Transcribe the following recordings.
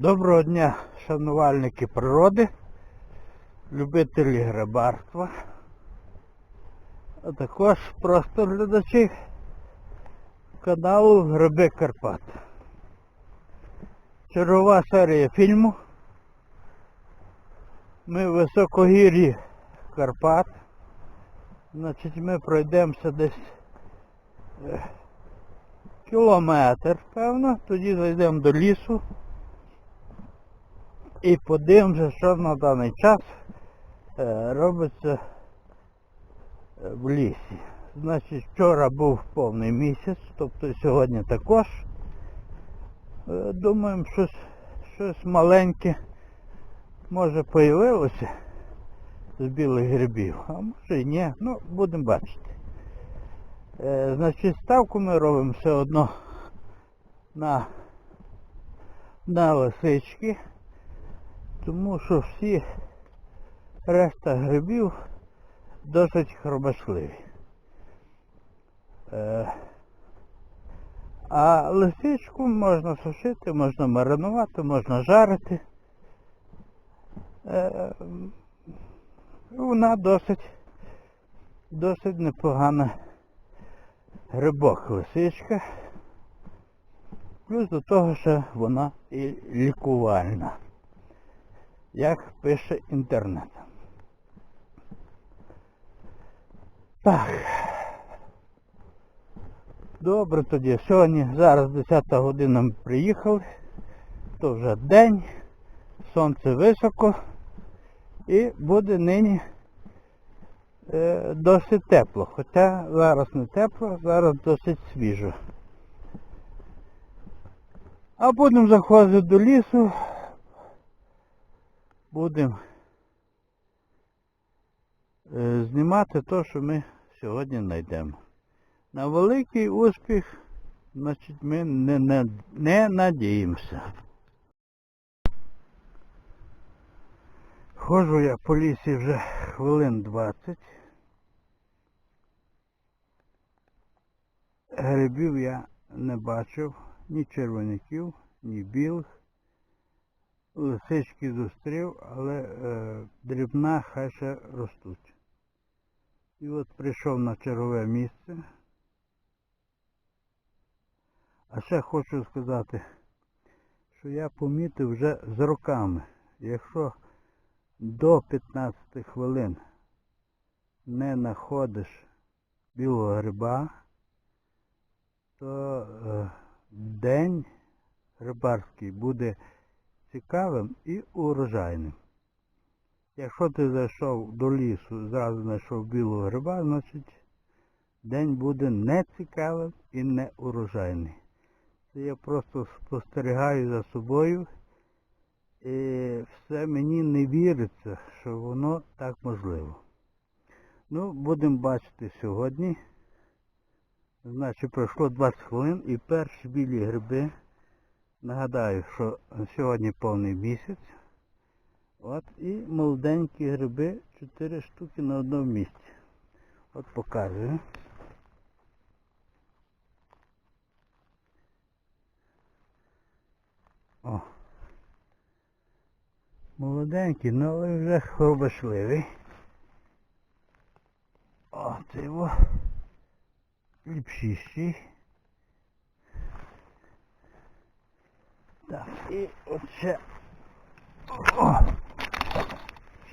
Доброго дня, шанувальники природи, любителі грибарства, а також просто глядачі каналу Гриби Карпат. Чергова серія фільму. Ми в високогір'ї Карпат. Значить ми пройдемося десь е, кілометр, певно, тоді зайдемо до лісу і подивимося, що на даний час е, робиться е, в лісі. Значить, вчора був повний місяць, тобто сьогодні також. Е, Думаємо, щось, щось маленьке може появилося з білих грибів, а може і ні, ну будемо бачити. Значить, ставку ми робимо все одно на, на лисички, тому що всі решта грибів досить хробашливі. Е, а лисичку можна сушити, можна маринувати, можна жарити. Е, вона досить, досить непогана грибок лисичка. Плюс до того, що вона і лікувальна, як пише інтернет. Так. Добре тоді. Сьогодні зараз 10 година ми приїхали. То вже день, сонце високо і буде нині е, досить тепло. Хоча зараз не тепло, зараз досить свіжо. А будемо заходити до лісу. Будемо е, знімати те, що ми сьогодні знайдемо. На великий успіх, значить, ми не, не, не надіємося. Ходжу я по лісі вже хвилин 20. Грибів я не бачив, ні червоняків, ні білих. Лисички зустрів, але е, дрібна хай ще ростуть. І от прийшов на чергове місце. А ще хочу сказати, що я помітив вже з роками, якщо до 15 хвилин не знаходиш білого гриба, то е, день рибарський буде цікавим і урожайним. Якщо ти зайшов до лісу зразу знайшов білого гриба, значить день буде нецікавим і не урожайний. Це я просто спостерігаю за собою і все мені не віриться, що воно так можливо. Ну, будемо бачити сьогодні. Значить, пройшло 20 хвилин і перші білі гриби. Нагадаю, що сьогодні повний місяць. От і молоденькі гриби 4 штуки на одному місці. От показую. О. Молоденький, ну але вже хробашливий. О, це його ліпшіший. Так, і от ще. О!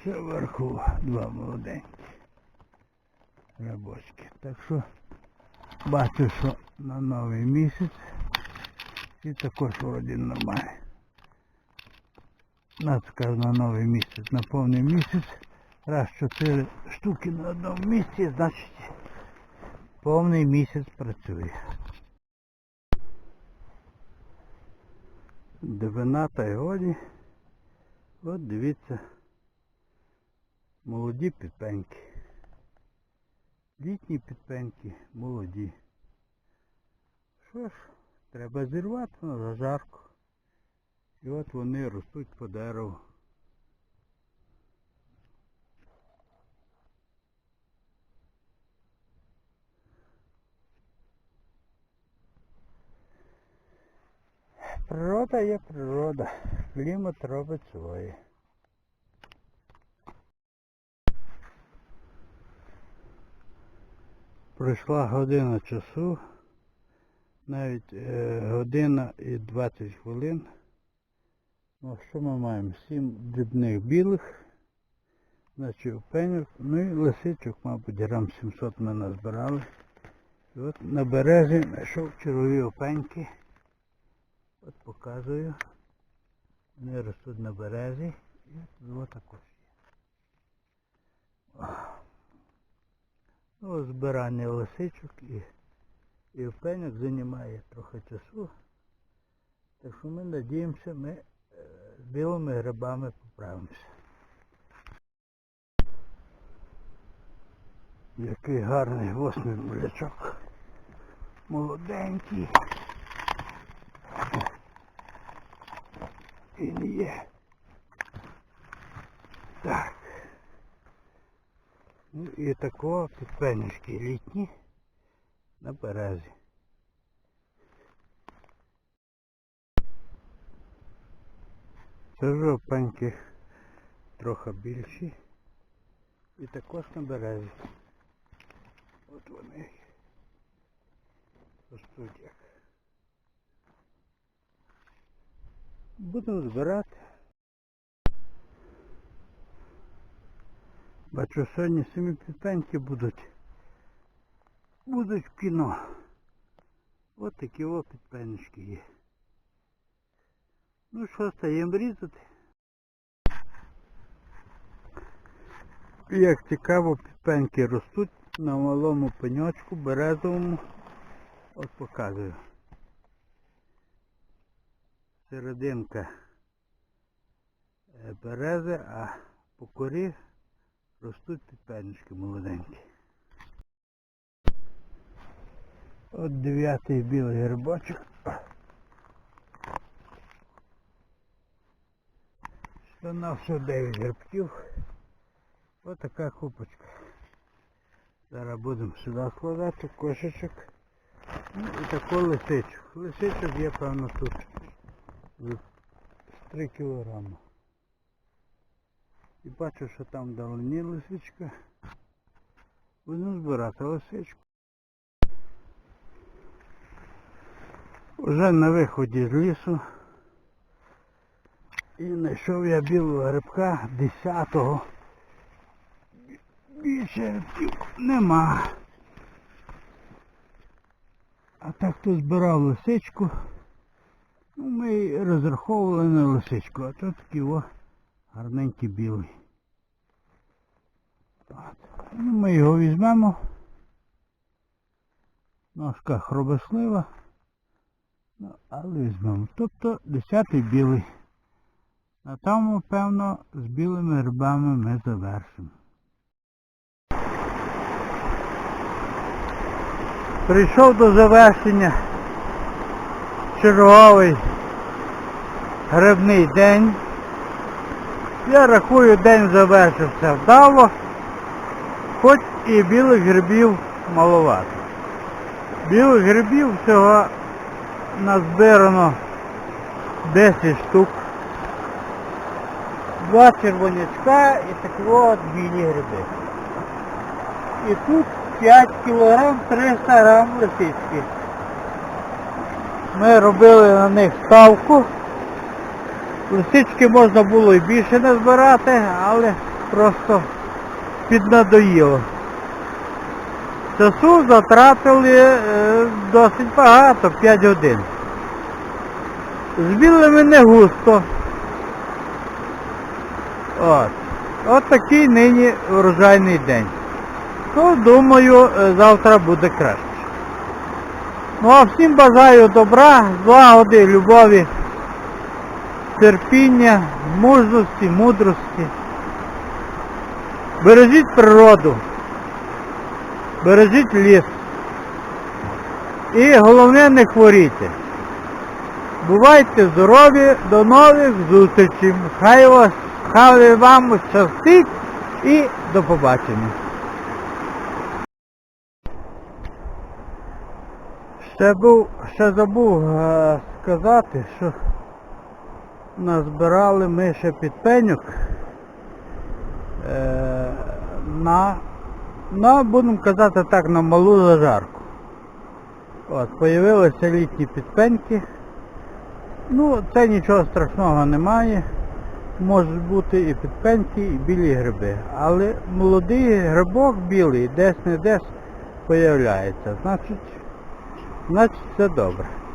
Ще вверху два молоденькі. Рабочки. Так що бачу, що на новий місяць і також вроді нормально. Нас скажу на новий місяць, на повний місяць. Раз чотири штуки на одному місці, значить повний місяць працює. 12 годі. От дивіться. Молоді підпеньки. Літні підпеньки, молоді. Що ж, треба зірвати на зажарку. І от вони ростуть по дереву. Природа є природа. клімат робить своє. Пройшла година часу, навіть е, година і 20 хвилин. Ну, що ми маємо? Сім дрібних білих, значить опеньок, ну і лисичок, мабуть, грам 700 ми назбирали. І от на березі знайшов чергові опеньки. От показую. Вони ростуть на березі. І от також є. Ну, збирання лисичок і, і опеньок займає трохи часу. Так що ми надіємося, ми е, з білими грибами поправимося. Який гарний восьмий бурячок. Молоденький. Він є. Так. Ну і такого підпенечки літні на березі. Це вже опеньки трохи більші. І також на березі. От вони ростуть як. Будемо збирати. Бачу, сьогодні самі підпеньки будуть. Будуть в кіно. От такі о підпенечки є. Ну що, стаємо різати. Як цікаво, підпеньки ростуть на малому пеньочку березовому. От показую. Серединка е, берези, а по корі ростуть підпенечки молоденькі. От дев'ятий білий грибочок. Що на все 9 грибків. Ось така купочка. Зараз будемо сюди складати кошечок. Ну і таку лисичок. Лисичок є, певно, тут. З 3 кілограми. І бачу, що там вдалині лисичка. Будемо збирати лисичку. Уже на виході з лісу. І знайшов я білого грибка 10-го. Більше грибків нема. А так хто збирав лисичку. Ну, ми розраховували на лисичку, а тут такий о гарненький білий. Ну, ми його візьмемо. Ножка хробослива. Ну, але візьмемо. Тобто 10-й білий. На тому, певно, з білими грибами ми завершимо. Прийшов до завершення черговий грибний день. Я рахую, день завершився вдало, хоч і білих грибів маловато. Білих грибів всього назбирано 10 штук. Два червонячка і такі от білі гриби. І тут 5 кілограм 300 грам лисички. Ми робили на них ставку. Лисички можна було і більше назбирати, але просто піднадоїло. Часу затратили е, досить багато, 5 годин. З білими не густо. От. От такий нині врожайний день. То думаю, е, завтра буде краще. Ну а всім бажаю добра, злагоди, любові, терпіння, мужності, мудрості. Бережіть природу, бережіть ліс. І головне не хворійте. Бувайте здорові, до нових зустрічей. Хай вас, хай вам щастить і до побачення. Ще був, ще забув е, сказати, що назбирали ми ще підпеньок е, на, на, будемо казати так, на малу зажарку. От, появилися літні підпеньки. Ну, це нічого страшного немає. Можуть бути і підпеньки, і білі гриби. Але молодий грибок білий десь не десь появляється. Значить, значить все добре.